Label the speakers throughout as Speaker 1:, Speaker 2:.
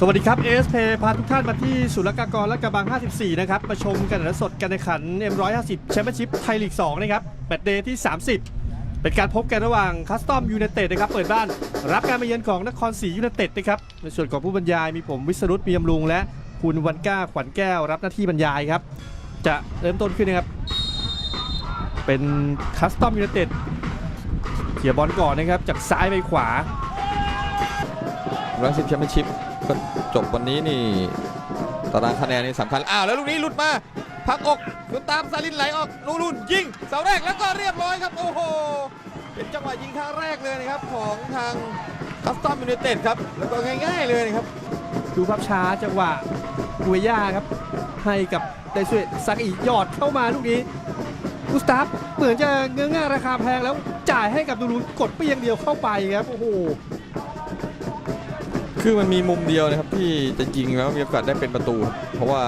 Speaker 1: สวัสดีครับ ASP พาทุกท่านมาที่ศุลกากรและกระบัง 54 นะครับ มาชมการแข่งขันสดการแข่งขัน M150 แชมเปี้ยนชิพไทยลีก 2 นะครับแมตช์เดย์ที่ 30 เป็นการพบกันระหว่างคัสตอมยู i นเต็ดนะครับ เปิดบ้าน รับการมาเยือนของนครศรียู i นเต็ดนะครับ ในส่วนของผู้บรรยายมีผมวิศรุตมียำรุง และคุณวันก้าขวัญแก้วรับหน้าที่บรรยายครับ จะเริ่มต้นขึ้นนะครับ เป็นคัสตอมยู i นเต็ดเขี่ยบอลก่อนนะครับจากซ้ายไปขวา
Speaker 2: ร้อยสิบแชมเปี้ยนชิพ ก็จบวันนี้นี่ตารางคะแนนนี่สำคัญ อ้าวแล้วลูกนี้หลุดมา พักอกดูตามซาลินไหลออกนูรุนยิงเสาแรกแล้วก็เรียบร้อยครับ โอ้โห เป็นจังหวะยิงครั้งแรกเลยนะครับ ของทางคัสตอมยู i นเต็ดครับ แล้วก็ง่ายๆเลยนะครับ
Speaker 1: ดูภาพช้าจังหวะกุยย่าครับ ให้กับไดซุเอะซากอิหยอดเข้ามาลูกนี้กุสตาฟเหมือนจะเงื้อง่าราคาแพงแล้วจ่ายให้กับดูรูนกดเปียงเดียวเข้าไปครับโอ้โห
Speaker 2: คือมันมีมุมเดียวนะครับที่จะยิงแล้วมีโอกาสได้เป็นประตู เพราะว่า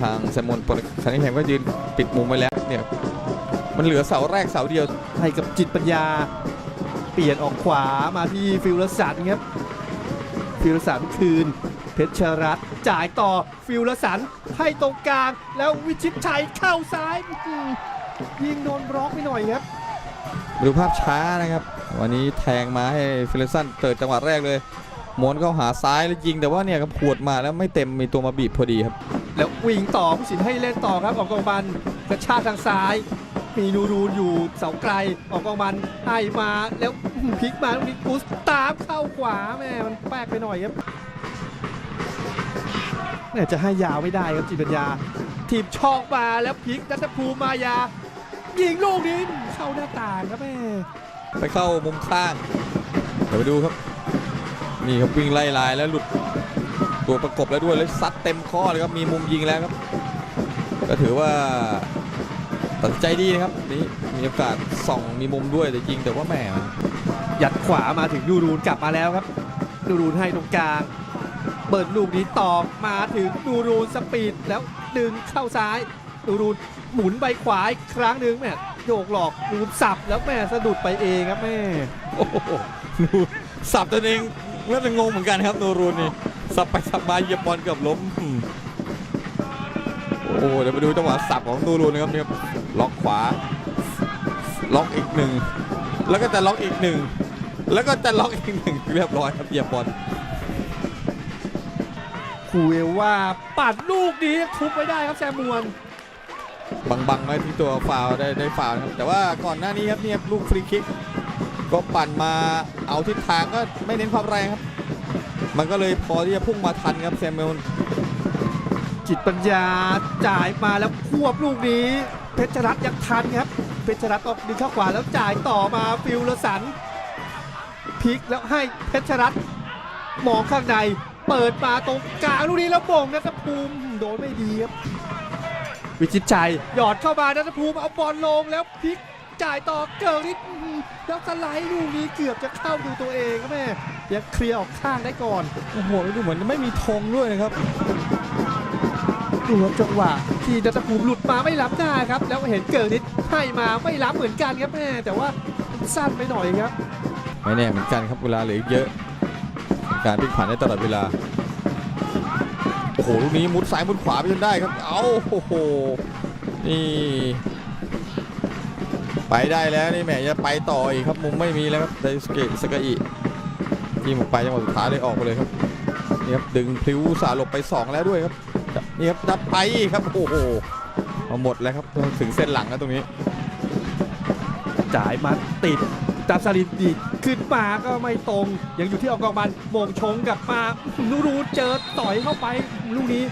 Speaker 2: ทางแซมมอนปอร์คันนิแฮมก็ยืนปิดมุมไว้แล้วเนี่ยมันเหลือเสาแรกเสาเดียว
Speaker 1: ให้กับจิตปัญญา เปลี่ยนออกขวามาที่ฟิลลสันครับฟิลลสันคืน เพชรรัตน์จ่ายต่อฟิลลสันให้ตรงกลางแล้ววิชิตชัยเข้าซ้าย ยิงโดนบล็อกไปหน่อยครับ
Speaker 2: ดูภาพช้านะครับ วันนี้แทงมาให้ฟิลสันเปิดจังหวะแรกเลย ม้วนเข้าหาซ้ายแล้วยิงแต่ว่าเนี่ยครับขวดมาแล้วไม่เต็มมีตัวมาบีบพอดีครับ
Speaker 1: แล้ววิ่งต่อผู้สินให้เล่นต่อครับออกกองบันกระชากทางซ้าย มีนูรูนอยู่เสาไกลออกกองบันให้มาแล้วพลิกมาลูกนี้กุสตาฟเข้าขวาแม่มันแปลกไปหน่อยครับแม่จะให้ยาวไม่ได้ครับจิตปัญญาทีมช่องมาแล้วพลิกนัทภูมิมายายิงลูกนี้เข้าหน้าต่างครับแม่
Speaker 2: ไปเข้ามุมข้างเดี๋ยวไปดูครับ นี่ครับวิ่งไล่ลายแล้วหลุดตัวประกบแล้วด้วยแล้วซัดเต็มข้อเลยครับมีมุมยิงแล้วครับ ก็ถือว่าตัดสินใจดีนะครับนี่มีโอกาสส่องมีมุมด้วยแต่ยิงแต่ว่าแหมมัน
Speaker 1: ยัดขวามาถึงนูรูนกลับมาแล้วครับนูรูนให้ตรงกลาง เปิดลูกนี้ต่อมาถึงนูรูนสปีดแล้วดึงเข้าซ้ายนูรูนหมุนใบขวาอีกครั้งหนึ่งแม่โยกหลอกนูรูนสับแล้วแม่สะดุดไปเองครับแม่
Speaker 2: โอ้โหดูสับตัวเอง เริ่มจะงงเหมือนกันครับโนรูนนี่สับไปสับมาเหยียบบอลเกือบล้มอืมโอ้โหเดี๋ยวไปดูจังหวะสับของโนรูนนะครับเนี่ยครับล็อกขวา ล็อกอีกหนึ่งแล้วก็จะล็อกอีกหนึ่งแล้วก็จะล็อกอีกหนึ่งเรียบร้อยครับเหยียบบอล
Speaker 1: คูเอลว่าปัดลูกนี้ทุบไม่ได้ครับแซมมวน
Speaker 2: บังบังๆไว้ที่ตัวฟาวล์ได้ได้ฟาวล์นะครับแต่ว่าก่อนหน้านี้ครับเนี่ยลูกฟรีคิก ก็ปั่นมาเอาทิศทางก็ไม่เน้นความแรงครับ มันก็เลยพอที่จะพุ่งมาทันครับแซมเมล
Speaker 1: จิตปัญญาจ่ายมาแล้วควบลูกนี้ เพชรรัตน์ยังทันครับ เพชรรัตน์ออกดึงเข้าขวาแล้วจ่ายต่อมาฟิลเลสันพลิกแล้วให้เพชรรัตน์มองข้างใน เปิดมาตรงกลางลูกนี้แล้วบ่งนัทภูมิโดนไม่ดีครับวิชิตชัยหยอดเข้ามานัทภูมิเอาบอลลงแล้วพลิก จ่ายต่อเกิร์ลิสอื้อหือแล้วสไลด์ลูกนี้เกือบจะเข้าดูตัวเองครับแม่ยังเคลียร์ออกข้างได้ก่อน
Speaker 2: โอ้โหดูเหมือนจะไม่มีธงด้วยนะครับ
Speaker 1: ดูครับจังหวะที่นัทภูมิหลุดมาไม่ล้ำหน้าครับ แล้วเห็นเกิร์ลิสให้มาไม่ล้ำเหมือนกันครับแม่แต่ว่าสั้นไปหน่อยครับ
Speaker 2: ไม่แน่เหมือนกันครับเวลาเหลืออีกเยอะ การพลิกผันได้ตลอดเวลาโอ้โหลูกนี้มุดซ้ายมุดขวาไปจนได้ครับ เอาโอ้โหนี่ ไปได้แล้วนี่แหมจะไปต่ออีกครับมุมไม่มีแล้วครับไดสเกะสกาอิยิงออกไปจังหวะสุดท้ายเลยออกไปเลยครับนี่ครับดึงพลิ้วสาหลบไปสองแล้วด้วยครับนี่ครับดับไปอีกครับโอ้โหเอาหมดแล้วครับถึงเส้นหลังแล้วตรงนี้
Speaker 1: จ่ายมาติดตามสลิดดีดขึ้นมาก็ไม่ตรง ยังอยู่ที่ออกกองบันโมงชงกลับมานูรูเจอต่อยเข้าไปลูกนี้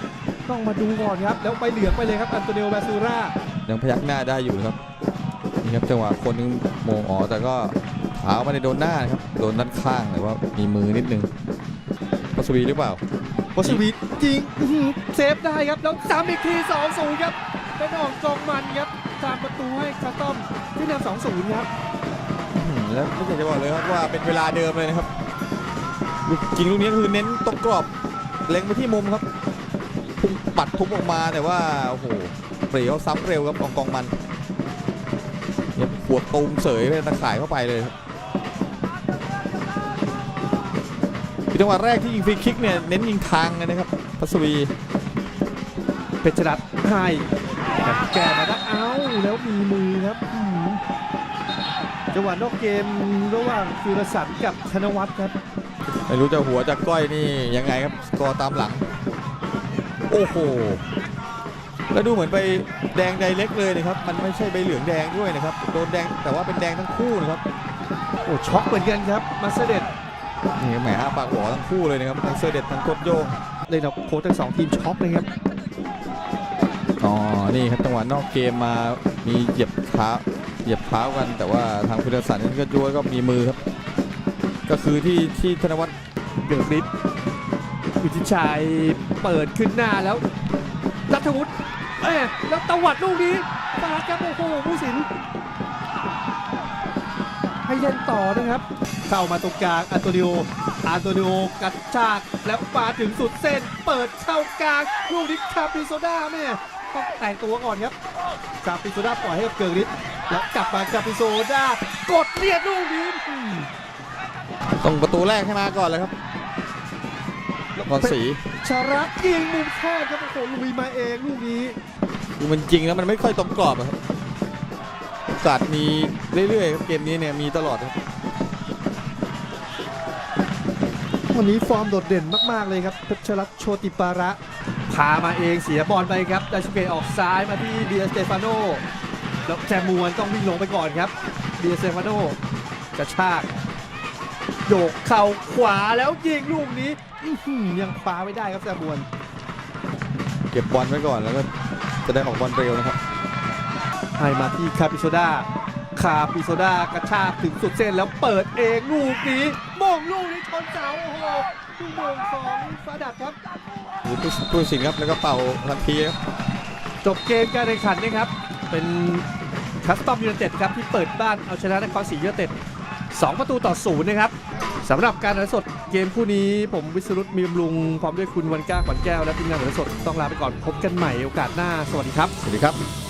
Speaker 1: ต้องมาดูก่อนครับ แล้วไปเหลืองไปเลยครับอันโตนิโอแบซูรา
Speaker 2: ยังพยักหน้าได้อยู่นะครับนี่ ครับจังหวะคนนึงโมงอ๋อแต่ก็เท้าไม่ได้โดนหน้านะครับโดนด้านข้างแต่ว่ามีมือนิดนึงพัสวีหรือเปล่า
Speaker 1: วชวิตยิงอื้อหือเซฟได้ครับแล้วซ้ำอีกที2 0ครับเป็นออกกองมันครับตามประตูให้คาตอมที่นำ2 0ครับ
Speaker 2: อื้อหือแล้วไม่อยากจะบอกเลยครับว่าเป็นเวลาเดิมเลยนะครับลูกจริงลูกนี้คือเน้นตรงกรอบเล็งไปที่มุมครับพุ่งปัดทุบออกมาแต่ว่าโอ้โหเปรียวซ้ำเร็วครับกองกองมัน เนี่ยหัวตูมเสยไปตะข่ายเข้าไปเลยครับพิจังหวะแรกที่ยิงฟรีคิกเนี่ยเน้นยิงทางเลยนะครับพัสวี
Speaker 1: เพชรรัตน์ให้แต่แก้มาได้เอ้าแล้วมีมือครับอื้อหือจังหวะนอกเกมระหว่างฟิรสันกับธนวัฒน์ครับ
Speaker 2: ไม่รู้จะหัวจะก้อยนี่ยังไงครับสกอร์ตามหลัง โอ้โห แล้วดูเหมือนไปแดงไดเล็กเลยนะครับ มันไม่ใช่ใบเหลืองแดงด้วยนะครับ โดนแดงแต่ว่าเป็นแดงทั้งคู่นะครับ
Speaker 1: โอ้ช็อกเหมือนกันครับ มาเสด็จ
Speaker 2: นี่แหมอ้าปากหวอทั้งคู่เลยนะครับทั้งเสื้อเด็ดทั้งโคตรโยง
Speaker 1: เลยเราโค้ชทั้งสองทีมช็อกเลยครับ
Speaker 2: อ๋อ นี่ครับจังหวะนอกเกมมามีเหยียบเท้าเหยียบเท้ากัน แต่ว่าทางพิรสันนั้นก็ย้วยก็มีมือครับ ก็คือที่ที่ธนวัฒน์
Speaker 1: เกิดฤทธิ์วิทิชัยเปิดขึ้นหน้าแล้วรัฐวุฒิ เอ้ยแล้วตวัดลูกนี้ปาดครับโอ้โหผู้สิน ให้เล่นต่อนะครับ เข้ามาตรงกลางอันโตนิโออันโตนิโอกระชากแล้วมาถึงสุดเส้น เปิดเข้ากลางลูกนี้คาปิโซด้าแม่ต้องแต่งตัวก่อนครับคาปิโซด้าปล่อยให้กับเกิร์กฤทธิ์แล้วกลับมาคาปิโซด้ากดเรียดลูกนี้อืม
Speaker 2: ต้องประตูแรกให้มาก่อนเลยครับบอลสี
Speaker 1: ชารักยิงมุมแคบครับโอ้โหลุยมาเองลูกนี้
Speaker 2: คือมันจริงแล้วมันไม่ค่อยตรงกรอบอะครับโอกาสมีเรื่อยๆครับเกมนี้เนี่ยมีตลอดครับ
Speaker 1: วันนี้ฟอร์มโดดเด่นมาก ๆ เลยครับเพชรรัตน์โชติปาระพามาเองเสียบอลไปครับดาชิเกะออกซ้ายมาที่เดียสเตฟานโนแล้วแจมวนต้องวิ่งลงไปก่อนครับเดียสเตฟานโนกระชากโยกเข่าขวาแล้วยิงลูกนี้อื้อหือยังคว้าไม่ได้ครับแจมวน
Speaker 2: เก็บบอลไว้ก่อนแล้วก็ จะได้ออกบอลเร็วนะครับ
Speaker 1: ให้มาที่คาปิโซดาคาปิโซดากระชากถึงสุดเส้นแล้วเปิดเองลูกนี้มงลูกนี้ชนเสาโอ้โหลูกโมงของฟาดัดครับ
Speaker 2: หรือผู้ผู้สินครับแล้วก็เป่าทันทีครับ
Speaker 1: จบเกมการแข่งขันนะครับ เป็นคัสตอมยูไนเต็ดครับที่เปิดบ้านเอาชนะนครศรียูไนเต็ด2ประตูต่อศูนย์นะครับ สำหรับการถ่ายสดเกมคู่นี้ผมวิศรุตมีบลุง พร้อมด้วยคุณวันก้าขวัญแก้วและทีมงานถ่ายสดต้องลาไปก่อนพบกันใหม่โอกาสหน้าสวัสดีครับ
Speaker 2: สวัสดีครับ